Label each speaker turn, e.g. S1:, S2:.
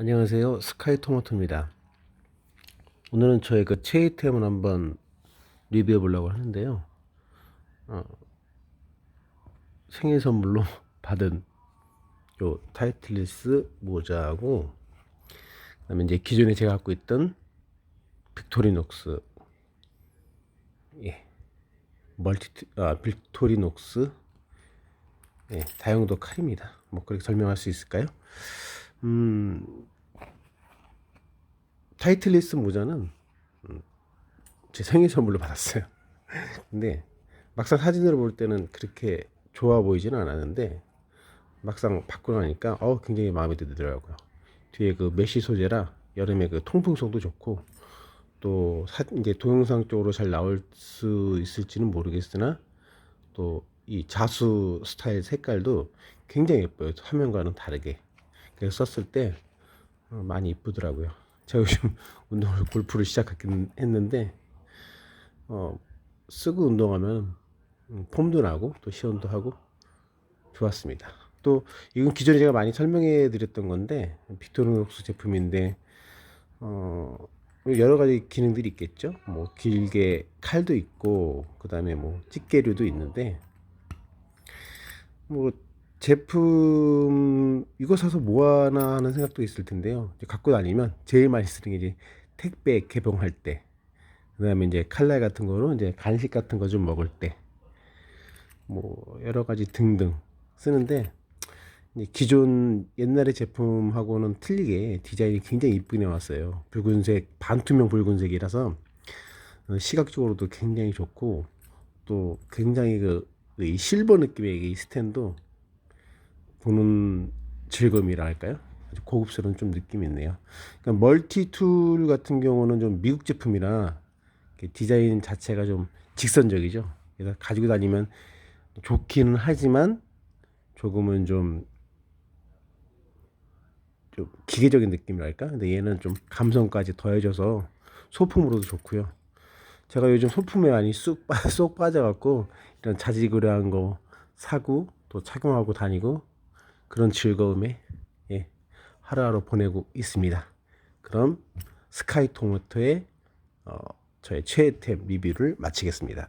S1: 안녕하세요. 스카이 토마토입니다. 오늘은 저의 그 체이템을 한번 리뷰해 보려고 하는데요. 어, 생일 선물로 받은 요 타이틀리스 모자하고 그다음에 이제 기존에 제가 갖고 있던 빅토리녹스 예 멀티 아 빅토리녹스 예 다용도 칼입니다. 뭐 그렇게 설명할 수 있을까요? 음 타이틀리스 모자는 음, 제 생일 선물로 받았어요. 근데 막상 사진으로 볼 때는 그렇게 좋아 보이지는 않았는데 막상 받고 나니까 어 굉장히 마음에 들더라고요. 뒤에 그 메쉬 소재라 여름에 그 통풍성도 좋고 또 사, 이제 동영상 쪽으로 잘 나올 수 있을지는 모르겠으나 또 이 자수 스타일 색깔도 굉장히 예뻐요. 화면과는 다르게. 그래서 썼을 때 어, 많이 이쁘더라고요. 제가 요즘 운동을 골프를 시작했긴 했는데 어, 쓰고 운동하면 음, 폼도 나고 또 시원도 하고 좋았습니다. 또 이건 기존에 제가 많이 설명해 드렸던 건데 빅토르녹스 제품인데 어, 여러 가지 기능들이 있겠죠. 뭐 길게 칼도 있고 그다음에 뭐 집게류도 있는데 뭐 제품 이거 사서 뭐 하나 하는 생각도 있을 텐데요. 갖고 다니면 제일 많이 쓰는 게 이제 택배 개봉할 때, 그다음에 이제 칼날 같은 거로 이제 간식 같은 거 좀 먹을 때, 뭐 여러 가지 등등 쓰는데 기존 옛날의 제품하고는 틀리게 디자인이 굉장히 이쁘게 나왔어요. 붉은색 반투명 붉은색이라서 어, 시각적으로도 굉장히 좋고 또 굉장히 그, 이 실버 느낌의 이 스탠도 보는 즐거움이라 할까요? 아주 고급스러운 좀 느낌이 있네요. 그러니까 멀티툴 같은 경우는 좀 미국 제품이라 디자인 자체가 좀 직선적이죠. 그래서 가지고 다니면 좋기는 하지만 조금은 좀, 좀 기계적인 느낌이랄까? 근데 얘는 좀 감성까지 더해져서 소품으로도 좋고요. 제가 요즘 소품에 많이 쑥, 빠- 쏙 빠져갖고 이런 자지구레한 거 사고 또 착용하고 다니고 그런 즐거움에 예, 하루하루 보내고 있습니다. 그럼 스카이 토마토의 어, 저의 최애템 리뷰를 마치겠습니다.